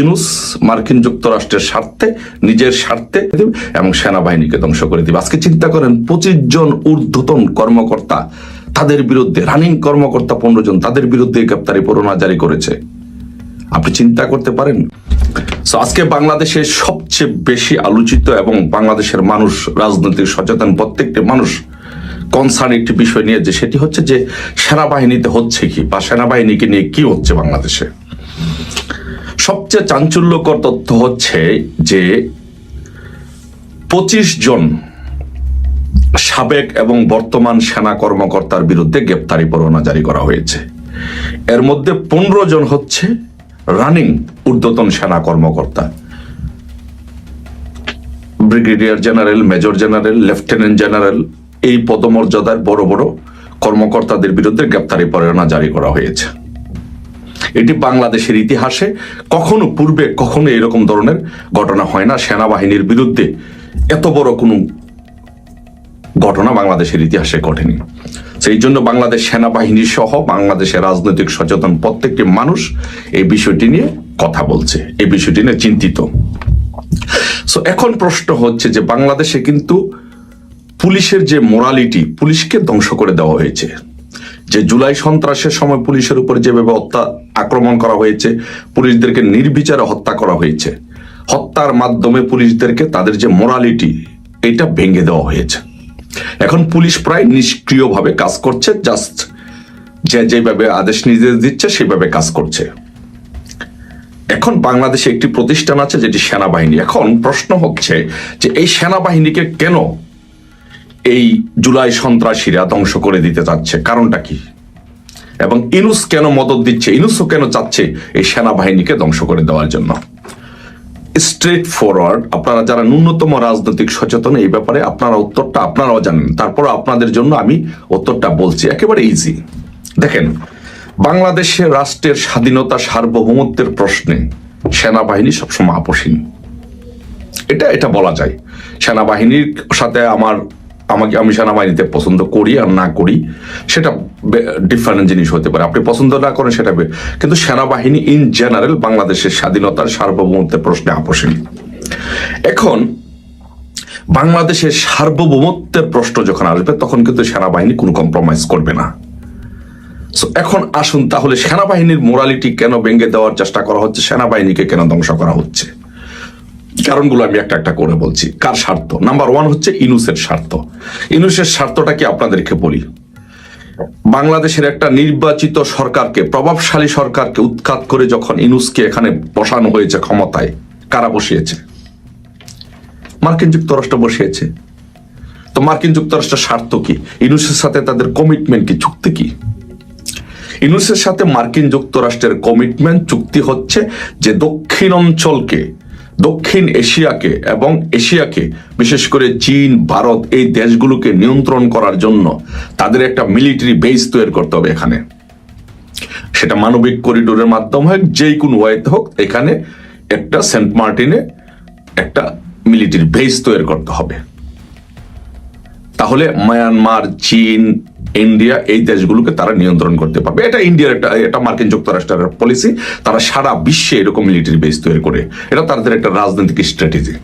ইনুস মার্কিন যুক্তরাষ্ট্রের স্বার্থে, নিজের স্বার্থে এবং সেনাবাহিনীকে ধ্বংস করে দিবে। আজকে চিন্তা করেন, পঁচিশ জন ঊর্ধ্বতন কর্মকর্তা, তাদের বিরুদ্ধে, রানিং কর্মকর্তা পনেরো জন, তাদের বিরুদ্ধে গ্রেপ্তারি পরোয়ানা জারি করেছে। আপনি চিন্তা করতে পারেন? আজকে বাংলাদেশে সবচেয়ে বেশি আলোচিত এবং বাংলাদেশের মানুষ রাজনৈতিক সচেতন প্রত্যেকটি মানুষ কনসার্ন একটি বিষয় নিয়ে যে, সেটি হচ্ছে যে, সেনাবাহিনীতে হচ্ছে কি, বা সেনাবাহিনীকে নিয়ে কি হচ্ছে বাংলাদেশে? সবচেয়ে চাঞ্চল্যকর তথ্য হচ্ছে যে পঁচিশ জন সাবেক এবং বর্তমান সেনা কর্মকর্তার বিরুদ্ধে গ্রেপ্তারি পরোয়ানা জারি করা হয়েছে। এর মধ্যে পনেরো জন হচ্ছে রানিং ঊর্ধ্বতন সেনা কর্মকর্তা। Brigadier general, major general, lieutenant general এই পদমর্যাদার বড় বড় কর্মকর্তাদের বিরুদ্ধে গ্রেপ্তারি পরোয়ানা জারি করা হয়েছে। এটি বাংলাদেশের ইতিহাসে কখনো পূর্বে কখনো এরকম ধরনের ঘটনা হয় না। সেনাবাহিনীর বিরুদ্ধে এত বড় কোনো ঘটনা বাংলাদেশের ইতিহাসে ঘটেনি। সেই জন্য বাংলাদেশ সেনাবাহিনী সহ বাংলাদেশের রাজনৈতিক সচেতন প্রত্যেকটি মানুষ এই বিষয়টি নিয়ে কথা বলছে, এই বিষয়টি নিয়ে চিন্তিত। সো এখন প্রশ্ন হচ্ছে যে বাংলাদেশে কিন্তু পুলিশের যে মোরালিটি, পুলিশকে ধ্বংস করে দেওয়া হয়েছে। যে জুলাই সন্ত্রাসের সময় পুলিশের উপর যেভাবে হত্যা আক্রমণ করা হয়েছে, পুলিশদেরকে নির্বিচারে হত্যা করা হয়েছে। হত্যার মাধ্যমে পুলিশদেরকে তাদের যে মোরালিটি এটা ভেঙে দেওয়া হয়েছে। এখন পুলিশ প্রায় নিষ্ক্রিয়ভাবে কাজ করছে জাস্ট যে যেভাবে আদেশ নির্দেশ দিচ্ছে, সেভাবে কাজ করছে। এখন বাংলাদেশে একটি প্রতিষ্ঠান আছে, যেটি সেনাবাহিনী। এখন প্রশ্ন হচ্ছে যে এই সেনাবাহিনীকে কেন এই জুলাই সন্ত্রাসীরা ধ্বংস করে দিতে চাচ্ছে? কারণটা কি? এবং ইনুস কেন মদত দিচ্ছে, ইনুসও কেন চাচ্ছে এই সেনাবাহিনীকে ধ্বংস করে দেওয়ার জন্য? স্ট্রেট ফরওয়ার্ড আপনারা যারা ন্যূনতম রাজনৈতিক সচেতন এই ব্যাপারে আপনারা উত্তরটা আপনারাও জানেন। তারপর আপনাদের জন্য আমি উত্তরটা বলছি। একেবারে ইজি দেখেন, বাংলাদেশে রাষ্ট্রের স্বাধীনতা সার্বভৌমত্বের প্রশ্নে সেনাবাহিনী সবসময় আপোষহীন। এটা এটা বলা যায়। সেনাবাহিনীর সাথে আমার আমাকে আমি সেনাবাহিনীতে পছন্দ করি আর না করি, সেটা ডিফারেন্ট জিনিস হতে পারে। আপনি পছন্দ না করেন সেটা কিন্তু সেনাবাহিনী ইন জেনারেল বাংলাদেশের স্বাধীনতার সার্বভৌমত্বের প্রশ্নে আপোষহীন এখন, বাংলাদেশের সার্বভৌমত্বের প্রশ্ন যখন আসবে, তখন কিন্তু সেনাবাহিনী কোনো কম্প্রোমাইজ করবে না। এখন আসুন, তাহলে সেনাবাহিনীর মোরালিটি কেন ভেঙে দেওয়ার চেষ্টা করা হচ্ছে? সেনাবাহিনীকে কেন ধ্বংস করা হচ্ছে? কারণগুলো আমি একটা একটা করে বলছি। কার স্বার্থ? নাম্বার ওয়ান হচ্ছে ইনুসের স্বার্থ। ইনুসের স্বার্থটা কি আপনাদেরকে বলি। বাংলাদেশের একটা নির্বাচিত সরকারকে, প্রভাবশালী সরকারকে উৎখাত করে যখন ইনুসকে এখানে বসানো হয়েছে ক্ষমতায়, কারা বসিয়েছে? মার্কিন যুক্তরাষ্ট্র বসিয়েছে। তো মার্কিন যুক্তরাষ্ট্রের স্বার্থ কি? ইনুসের সাথে তাদের কমিটমেন্ট কি? চুক্তি কি? ইনুসের সাথে মার্কিন যুক্তরাষ্ট্রের কমিটমেন্ট চুক্তি হচ্ছে যে দক্ষিণ অঞ্চলকে দক্ষিণ এশিয়াকে এবং এশিয়াকে, বিশেষ করে চীন, ভারত, এই দেশগুলোকে নিয়ন্ত্রণ করার জন্য তাদের একটা মিলিটারি বেস তৈরি করতে হবে এখানে। সেটা মানবিক করিডোরের মাধ্যমে হোক যেই কোনো ওয়েতে হোক, এখানে একটা সেন্ট মার্টিনে একটা মিলিটারি বেস তৈরি করতে হবে। তাহলে মায়ানমার, চীন ইন্ডিয়া এই দেশগুলোকে তারা নিয়ন্ত্রণ করতে পারবে। এটা ইন্ডিয়ার একটা, এটা মার্কিন যুক্তরাষ্ট্রের পলিসি তারা সারা বিশ্বে এরকম মিলিটারি বেস তৈরি করে। এটা তাদের একটা রাজনৈতিক স্ট্র্যাটেজি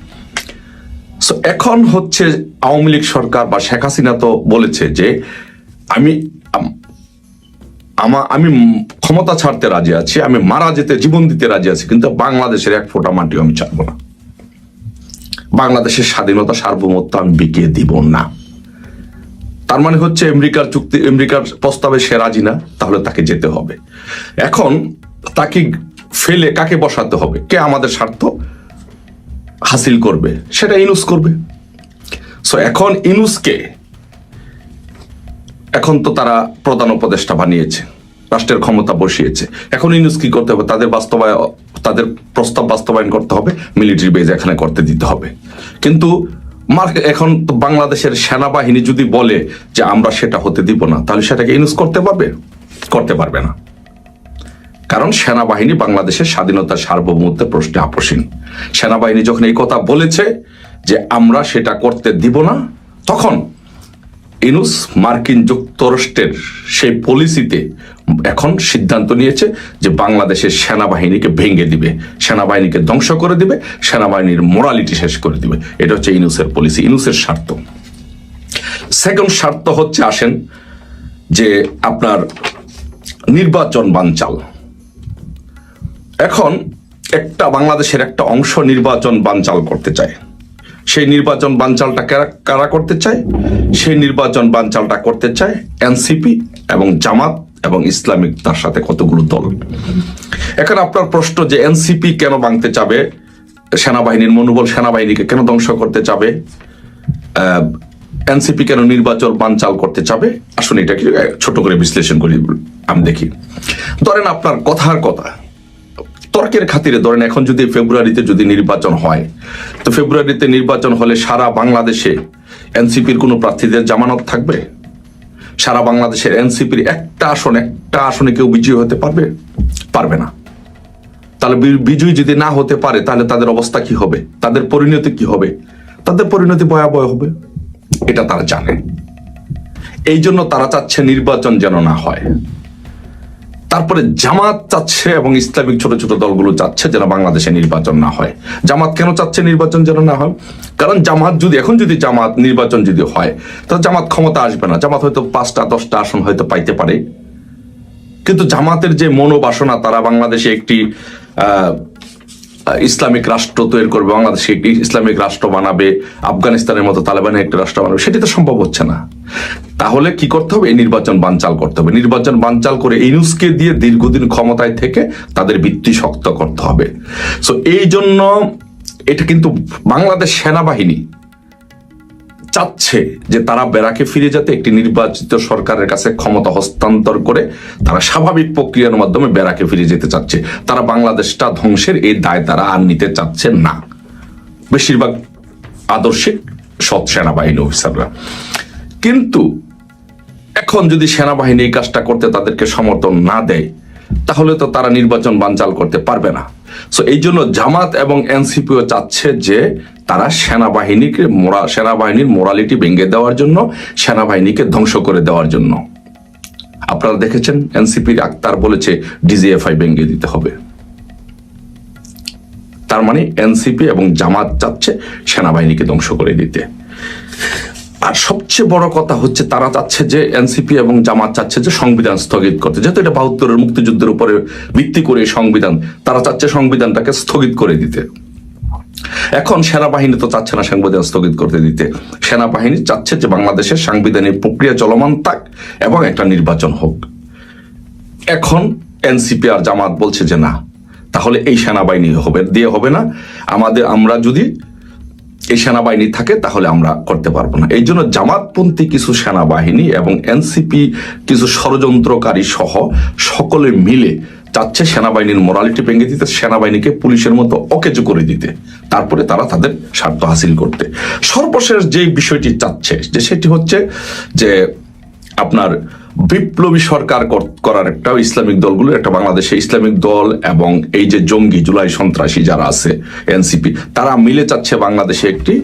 সো এখন হচ্ছে আওয়ামী লীগ সরকার বা শেখ হাসিনা তো বলেছে যে আমি, আমা, আমি ক্ষমতা ছাড়তে রাজি আছি, আমি মারা যেতে, জীবন দিতে রাজি আছি, কিন্তু বাংলাদেশের এক ফোঁটা মাটিও আমি ছাড়বো না। বাংলাদেশের স্বাধীনতা সার্বভৌমত্ব আমি বিকিয়ে দিব না। তার মানে হচ্ছে আমেরিকার চুক্তি, আমেরিকার প্রস্তাবে সে রাজি না, তাহলে তাকে যেতে হবে। এখন তাকে ফেলে কাকে বসাতে হবে? কে আমাদের স্বার্থ হাসিল করবে? সেটা ইনুস করবে। সো এখন ইনুসকে এখন তো তারা প্রধান উপদেষ্টা বানিয়েছে, রাষ্ট্রের ক্ষমতা বসিয়েছে। এখন ইনুস কি করতে হবে? তাদের বাস্তবায়ন তাদের প্রস্তাব বাস্তবায়ন করতে হবে, মিলিটারি বেজ এখানে করতে দিতে হবে। কিন্তু এখন তো বাংলাদেশের সেনাবাহিনী যদি বলে যে আমরা সেটা হতে দিব না, তাহলে সেটাকে ইউজ করতে পারবে? করতে পারবে না। কারণ সেনাবাহিনী বাংলাদেশের স্বাধীনতার সার্বভৌমত্বের প্রশ্নে আপসীন সেনাবাহিনী যখন এই কথা বলেছে যে আমরা সেটা করতে দিব না, তখন ইনুস মার্কিন যুক্তরাষ্ট্রের সেই পলিসিতে এখন সিদ্ধান্ত নিয়েছে যে বাংলাদেশের সেনাবাহিনীকে ভেঙে দিবে, সেনাবাহিনীকে ধ্বংস করে দিবে, সেনাবাহিনীর মোরালিটি শেষ করে দিবে। এটা হচ্ছে ইনুসের পলিসি ইনুসের স্বার্থ। সেকেন্ড স্বার্থ হচ্ছে, আসেন, যে আপনার নির্বাচন বানচাল। এখন একটা বাংলাদেশের একটা অংশ নির্বাচন বানচাল করতে চায়। সেই নির্বাচন বানচালটা কারা কারা করতে চায়? সেই নির্বাচন বানচালটা করতে চায় এনসিপি এবং জামাত এবং ইসলামিক তার সাথে কতগুলো দল। এখন আপনার প্রশ্ন যে এনসিপি কেন ভাঙতে চাবে? সেনাবাহিনীর মনোবল সেনাবাহিনীকে কেন ধ্বংস করতে চাবে? এনসিপি কেন নির্বাচন বানচাল করতে চাবে? আসুন এটা কি ছোট করে বিশ্লেষণ করি, আমি দেখি। ধরেন আপনার কথার কথা তর্কের খাতিরে ধরেন এখন যদি ফেব্রুয়ারিতে যদি নির্বাচন হয়, তো ফেব্রুয়ারিতে নির্বাচন হলে সারা বাংলাদেশে এনসিপির কোনো প্রার্থীদের জামানত থাকবে? সারা বাংলাদেশের এনসিপির একটা আসন, একটা আসনে কেউ বিজয়ী হতে পারবে? পারবে না। তাহলে বিজয়ী যদি না হতে পারে, তাহলে তাদের অবস্থা কি হবে? তাদের পরিণতি কি হবে? তাদের পরিণতি ভয়াবহ হবে। এটা তারা জানে। এই জন্য তারা চাচ্ছে নির্বাচন যেন না হয়। তারপরে জামাত চাচ্ছে এবং ইসলামিক ছোট ছোট দলগুলো চাচ্ছে যেন বাংলাদেশে নির্বাচন না হয়। জামাত কেন চাচ্ছে নির্বাচন যেন না হয়? কারণ জামাত যদি এখন যদি জামাত নির্বাচন যদি হয়, তাহলে জামাত ক্ষমতা আসবে না। জামাত হয়তো পাঁচটা, দশটা আসন হয়তো পাইতে পারে। কিন্তু জামাতের যে মনোবাসনা, তারা বাংলাদেশে একটি ইসলামিক রাষ্ট্র তৈরি করবে, বাংলাদেশে একটি ইসলামিক রাষ্ট্র বানাবে, আফগানিস্তানের মতো তালেবানের একটি রাষ্ট্র বানাবে, সেটি তো সম্ভব হচ্ছে না। তাহলে কি করতে হবে? এই নির্বাচন বানচাল করতে হবে। নির্বাচন বানচাল করে ইনুসকে দিয়ে দীর্ঘদিন ক্ষমতায় থেকে তাদের ভিত্তি শক্ত করতে হবে। সো এই জন্য এটা কিন্তু বাংলাদেশ সেনাবাহিনী চাচ্ছে যে তারা বেড়াকে ফিরে যেতে একটি নির্বাচিত সরকারের কাছে ক্ষমতা হস্তান্তর করে তারা স্বাভাবিক প্রক্রিয়ার মাধ্যমে বেড়াকে ফিরে যেতে চাচ্ছে। তারা বাংলাদেশটা ধ্বংসের এই দায় তারা আর নিতে চাচ্ছে না। বেশিরভাগ আদর্শিক সৎ সেনাবাহিনী অফিসাররা। কিন্তু এখন যদি সেনাবাহিনী এই কাজটা করতে তাদেরকে সমর্থন না দেয়, তাহলে তো তারা নির্বাচন বানচাল করতে পারবে না। সো এই জন্য জামাত এবং এনসিপিও চাচ্ছে যে তারা সেনাবাহিনীকে মোরা, সেনাবাহিনীর মোরালিটি ভেঙে দেওয়ার জন্য, সেনাবাহিনীকে ধ্বংস করে দেওয়ার জন্য। আপনারা দেখেছেন এনসিপির আক্তার বলেছে ডিজিএফআই ভেঙে দিতে হবে। তার মানে এনসিপি এবং জামাত চাচ্ছে সেনাবাহিনীকে ধ্বংস করে দিতে। আর সবচেয়ে বড় কথা হচ্ছে তারা চাচ্ছে যে এনসিপি এবং জামাত চাচ্ছে যে সংবিধান স্থগিত করতে। যেহেতু এটা বাহাত্তরের মুক্তিযুদ্ধের উপরে ভিত্তি করে সংবিধান, তারা চাচ্ছে সংবিধানটাকে স্থগিত করে দিতে। এখন সেনাবাহিনী তো চাচ্ছে না সংবিধান স্থগিত করতে দিতে। সেনাবাহিনী চাচ্ছে যে বাংলাদেশের সাংবিধানিক প্রক্রিয়া চলমান থাক এবং একটা নির্বাচন হোক। এখন এনসিপি আর জামাত বলছে যে না, তাহলে এই সেনাবাহিনী হবে, দিয়ে হবে না। আমাদের, আমরা যদি এই সেনাবাহিনী থাকে, তাহলে আমরা করতে পারব না। এই জন্য জামাতপন্থী কিছু সেনাবাহিনী এবং এনসিপি কিছু ষড়যন্ত্রকারী সহ সকলে মিলে চাচ্ছে সেনাবাহিনীর মোরালিটি ভেঙে দিতে, সেনাবাহিনীকে পুলিশের মতো অকেজো করে দিতে। তারপরে তারা তাদের স্বার্থ হাসিল করতে। সর্বশেষ যে বিষয়টি চাচ্ছে, যে সেটি হচ্ছে যে আপনার বিপ্লবী সরকার কর- করার একটা ইসলামিক দলগুলো, একটা বাংলাদেশে ইসলামিক দল এবং এই যে জঙ্গি, জুলাই সন্ত্রাসী যারা আছে, এনসিপি, তারা মিলে চাচ্ছে বাংলাদেশে একটি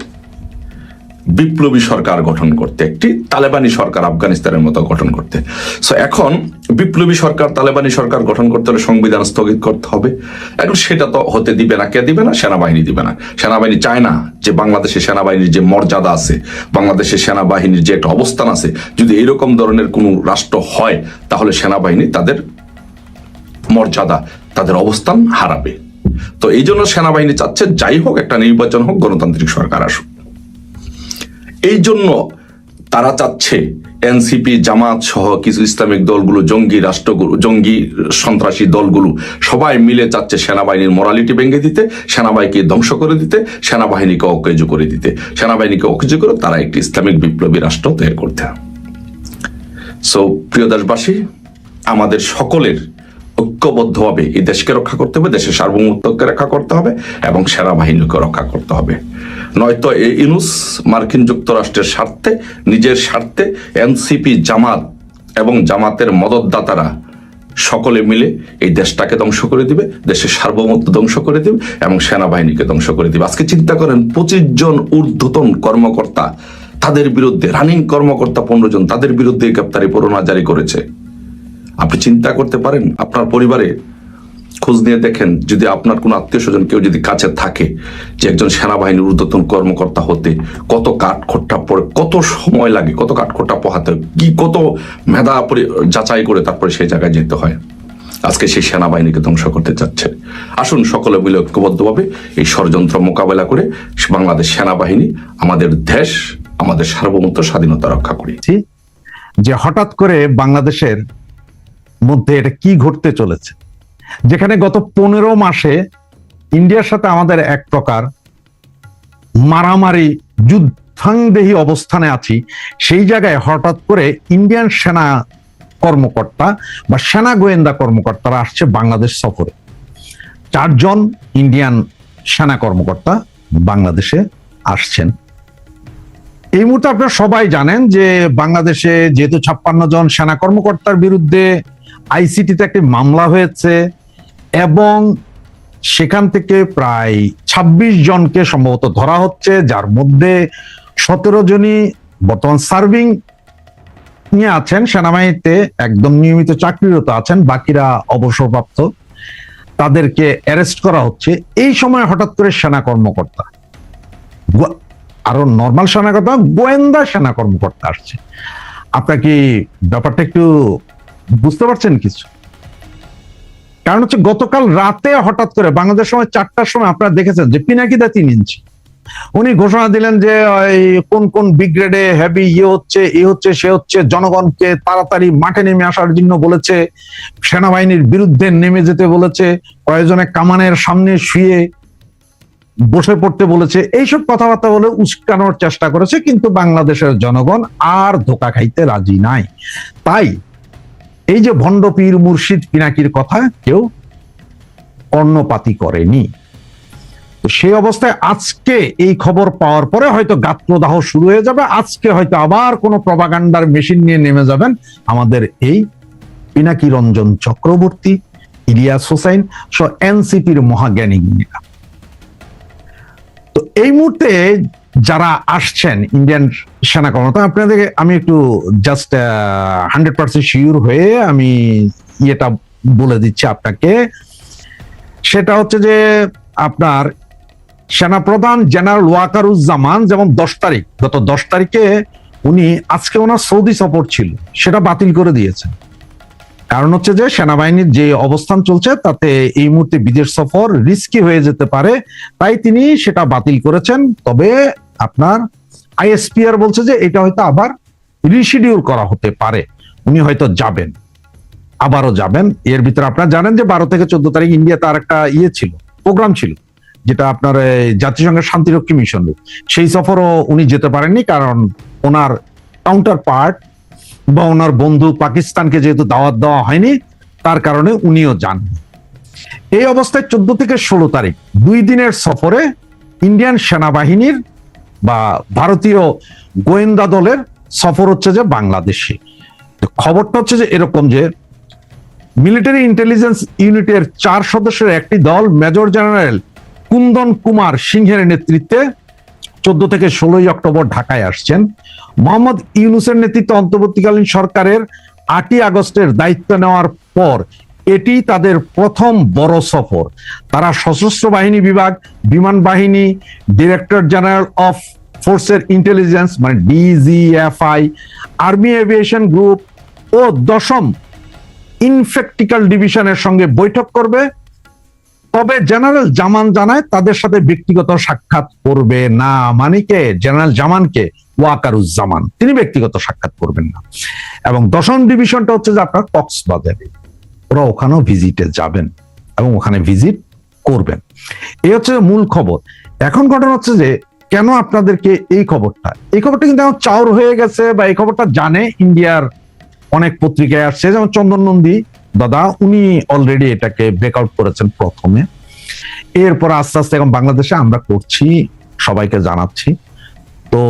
বিপ্লবী সরকার গঠন করতে, একটি তালেবানি সরকার আফগানিস্তানের মতো গঠন করতে। সো এখন বিপ্লবী সরকার, তালেবানি সরকার গঠন করতে হলে সংবিধান স্থগিত করতে হবে। এখন সেটা তো হতে দিবে না, কে দিবে না? সেনাবাহিনী দিবে না। সেনাবাহিনী চায় না যে বাংলাদেশের সেনাবাহিনীর যে মর্যাদা আছে বাংলাদেশের সেনাবাহিনীর যে একটা অবস্থান আছে, যদি এরকম ধরনের কোনো রাষ্ট্র হয়, তাহলে সেনাবাহিনী তাদের মর্যাদা, তাদের অবস্থান হারাবে। তো এই জন্য সেনাবাহিনী চাচ্ছে, যাই হোক, একটা নির্বাচন হোক, গণতান্ত্রিক সরকার আসুক। এই জন্য তারা চাচ্ছে এনসিপি, জামাত সহ কিছু ইসলামিক দলগুলো, জঙ্গি রাষ্ট্রগুলো, জঙ্গি সন্ত্রাসী দলগুলো সবাই মিলে চাচ্ছে সেনাবাহিনীর মোরালিটি ভেঙে দিতে, সেনাবাহিনীকে ধ্বংস করে দিতে, সেনাবাহিনীকে অকেজো করে দিতে। সেনাবাহিনীকে অকেজো করে তারা একটি ইসলামিক বিপ্লবী রাষ্ট্র তৈরি করতে। সো প্রিয় দেশবাসী, আমাদের সকলের ঐক্যবদ্ধভাবে এই দেশকে রক্ষা করতে হবে, দেশের সার্বভৌমত্বকে রক্ষা করতে হবে এবং সেনাবাহিনীকে রক্ষা করতে হবে। নয়তো ইনুস মার্কিন যুক্তরাষ্ট্রের স্বার্থে, নিজের স্বার্থে এনসিপি জামাত এবং জামাতের মদতদাতারা সকলে মিলে এই দেশটাকে ধ্বংস করে দিবে, দেশের সার্বভৌমত্ব ধ্বংস করে দিবে এবং সেনাবাহিনীকে ধ্বংস করে দিবে। আজকে চিন্তা করেন, পঁচিশ জন ঊর্ধ্বতন কর্মকর্তা তাদের বিরুদ্ধে, রানিং কর্মকর্তা পনেরো জন, তাদের বিরুদ্ধে গ্রেপ্তারি পরোয়ানা জারি করেছে। আপনি চিন্তা করতে পারেন, আপনার পরিবারে খোঁজ নিয়ে দেখেন যদি আপনার কোনো আত্মীয় স্বজন কেউ যদি কাছে থাকে যে একজন সেনাবাহিনীর ঊর্ধ্বতন কর্মকর্তা হতে কত কাঠখোট্টা পড়ে কত সময় লাগে, কত কাঠখোট্টা পোহাতে, কি কত মেধা যাচাই করে তারপরে সেই জায়গায় যেতে হয়। আজকে সেই সেনাবাহিনীকে ধ্বংস করতে চাচ্ছে। আসুন সকলে মিলে ঐক্যবদ্ধভাবে এই ষড়যন্ত্র মোকাবেলা করে বাংলাদেশ সেনাবাহিনী, আমাদের দেশ, আমাদের সার্বভৌমত্ব, স্বাধীনতা রক্ষা করি। যে হঠাৎ করে বাংলাদেশের মধ্যে এটা কি ঘটতে চলেছে? যেখানে গত পনেরো মাসে ইন্ডিয়ার সাথে আমাদের এক প্রকার মারামারি, যুদ্ধাংদেহী অবস্থানে আছি, সেই জায়গায় হঠাৎ করে ইন্ডিয়ান সেনা কর্মকর্তা বা সেনা গোয়েন্দা কর্মকর্তারা আসছে বাংলাদেশ সফরে। চারজন ইন্ডিয়ান সেনা কর্মকর্তা বাংলাদেশে আসছেন। এই মুহূর্তে আপনারা সবাই জানেন যে বাংলাদেশে যেহেতু ছাপ্পান্ন জন সেনা কর্মকর্তার বিরুদ্ধে আইসিটিতে একটি মামলা হয়েছে এবং সেখান থেকে প্রায় ২৬ জনকে সম্ভবত ধরা হচ্ছে, যার মধ্যে সতেরো জনই বর্তমান সার্ভিং নিয়ে আছেন, সেনাবাহিনীতে একদম নিয়মিত চাকরিরত আছেন, বাকিরা অবসরপ্রাপ্ত। তাদেরকে অ্যারেস্ট করা হচ্ছে। এই সময় হঠাৎ করে সেনা কর্মকর্তা আরও নর্মাল সেনা কর্মকর্তা গোয়েন্দা সেনা কর্মকর্তা আসছে। আপনার কি ব্যাপারটা একটু বুঝতে পারছেন কিছু? কারণ হচ্ছে গতকাল রাতে হঠাৎ করে বাংলাদেশ সময় চারটার সময় আপনারা দেখেছেন যে পিনাকিদা তিন ইঞ্চি। উনি ঘোষণা দিলেন যে কোন কোন বিগ্রেডে হেভি ইয়ে হচ্ছে, এ হচ্ছে, সে হচ্ছে, জনগণকে তাড়াতাড়ি মাঠে নেমে আসার জন্য বলেছে, সেনাবাহিনীর বিরুদ্ধে নেমে যেতে বলেছে, প্রয়োজনে কামানের সামনে শুয়ে বসে পড়তে বলেছে। এইসব কথাবার্তা বলে উস্কানোর চেষ্টা করেছে, কিন্তু বাংলাদেশের জনগণ আর ধোকা খাইতে রাজি নাই। তাই এই যে ভণ্ড পীর মুর্শিদ পিনাকির কথা কেউ কর্ণপাতি করেনি। সেই অবস্থায় আজকে এই খবর পাওয়ার পরে হয়তো গাত্রদাহ শুরু হয়ে যাবে, আজকে হয়তো আবার কোনো প্রভাগান্ডার মেশিন নিয়ে নেমে যাবেন আমাদের এই পিনাকি রঞ্জন চক্রবর্তী, ইলিয়াস হোসাইন, সহ এনসিপির মহাজ্ঞানী তো এই মুহূর্তে যারা আসছেন ইন্ডিয়ান সেনা কর্মকর্তা, আপনাদেরকে আমি একটু জাস্ট হান্ড্রেড পার্সেন্ট শিওর হয়ে আমি ইয়েটা বলে দিচ্ছি আপনাকে। সেটা হচ্ছে যে আপনার সেনাপ্রধান জেনারেল ওয়াকারুজ্জামান যেমন দশ তারিখ, গত দশ তারিখে উনি আজকে ওনার সৌদি সফর ছিল, সেটা বাতিল করে দিয়েছেন। কারণ হচ্ছে যে সেনাবাহিনীর যে অবস্থান চলছে, তাতে এই মুহূর্তে বিদেশ সফর রিস্কি হয়ে যেতে পারে। তাই তিনি সেটা বাতিল করেছেন। তবে আপনার আইএসপিআর বলছে যে এটা হয়তো আবার রিশিডিউল করা হতে পারে। উনি হয়তো যাবেন, আবারও যাবেন। এর ভিতরে আপনারা জানেন যে বারো থেকে চোদ্দ তারিখ ইন্ডিয়াতে আর একটা ইয়ে ছিল প্রোগ্রাম ছিল, যেটা আপনার জাতিসংঘের শান্তিরক্ষী মিশন সেই সফরও উনি যেতে পারেননি কারণ ওনার কাউন্টার পার্ট বা ওনার বন্ধু পাকিস্তানকে যেহেতু দাওয়াত দেওয়া হয়নি, তার কারণে উনিও যান। এই অবস্থায় চোদ্দ থেকে ষোলো তারিখ, দুই দিনের সফরে ইন্ডিয়ান সেনাবাহিনীর বা ভারতীয় গোয়েন্দা দলের সফর হচ্ছে যে বাংলাদেশে। খবরটা হচ্ছে যে এরকম যে মিলিটারি ইন্টেলিজেন্স ইউনিটের চার সদস্যের একটি দল, মেজর জেনারেল কুন্দন কুমার সিংহের নেতৃত্বে চোদ্দ থেকে ষোলোই অক্টোবর ঢাকায় আসছেন। মোহাম্মদ ইউনুসের নেতৃত্বে অন্তর্বর্তীকালীন সরকারের আটই আগস্টের দায়িত্ব নেওয়ার পর এটি তাদের প্রথম বড় সফর। তারা সশস্ত্র বাহিনী বিভাগ, বিমান বাহিনী, ডিরেক্টর জেনারেল অফ ফোর্সের ইন্টেলিজেন্স মানে ডিজিএফআই, আর্মি এভিয়েশন গ্রুপ ও দশম ইনফেক্টিক্যাল ডিভিশনের সঙ্গে বৈঠক করবে। তবে জেনারেল জামান জানায় তাদের সাথে ব্যক্তিগত সাক্ষাৎ করবে না। মানে কে? জেনারেল জামানকে ওয়াকারুজ্জামান। তিনি ব্যক্তিগত সাক্ষাৎ করবেন না। এবং দশম ডিভিশনটা হচ্ছে যে আপনার কক্সবাজারে। ওরা ওখানেও ভিজিটে যাবেন এবং ওখানে ভিজিট করবেন। এই হচ্ছে মূল খবর। এখন ঘটনা হচ্ছে যে কেন আপনাদেরকে এই খবরটা? এই খবরটা কিন্তু এখন চাউর হয়ে গেছে বা এই খবরটা জানে ইন্ডিয়ার অনেক পত্রিকায় আসছে। যেমন চন্দন নন্দী দাদা, উনি অলরেডি এটাকে ব্রেকআউট করেছেন প্রথমে। এরপর আস্তে আস্তে এখন বাংলাদেশে আমরা করছি, সবাইকে জানাচ্ছি। তো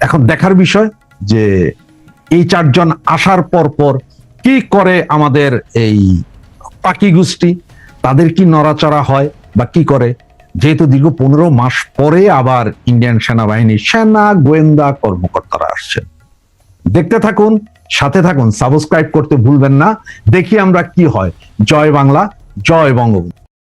এখন দেখার বিষয় যে এই চারজন আসার পর পর কি করে আমাদের এই পাকি গোষ্ঠী, তাদের কি নড়াচড়া হয় বা কি করে? যেহেতু দীর্ঘ পনেরো মাস পরে আবার ইন্ডিয়ান সেনাবাহিনীর সেনা, গোয়েন্দা, কর্মকর্তারা আসছেন। দেখতে থাকুন, সাথে থাকুন সাবস্ক্রাইব করতে ভুলবেন না। দেখি আমরা কি হয়। জয় বাংলা, জয় বঙ্গবন্ধু।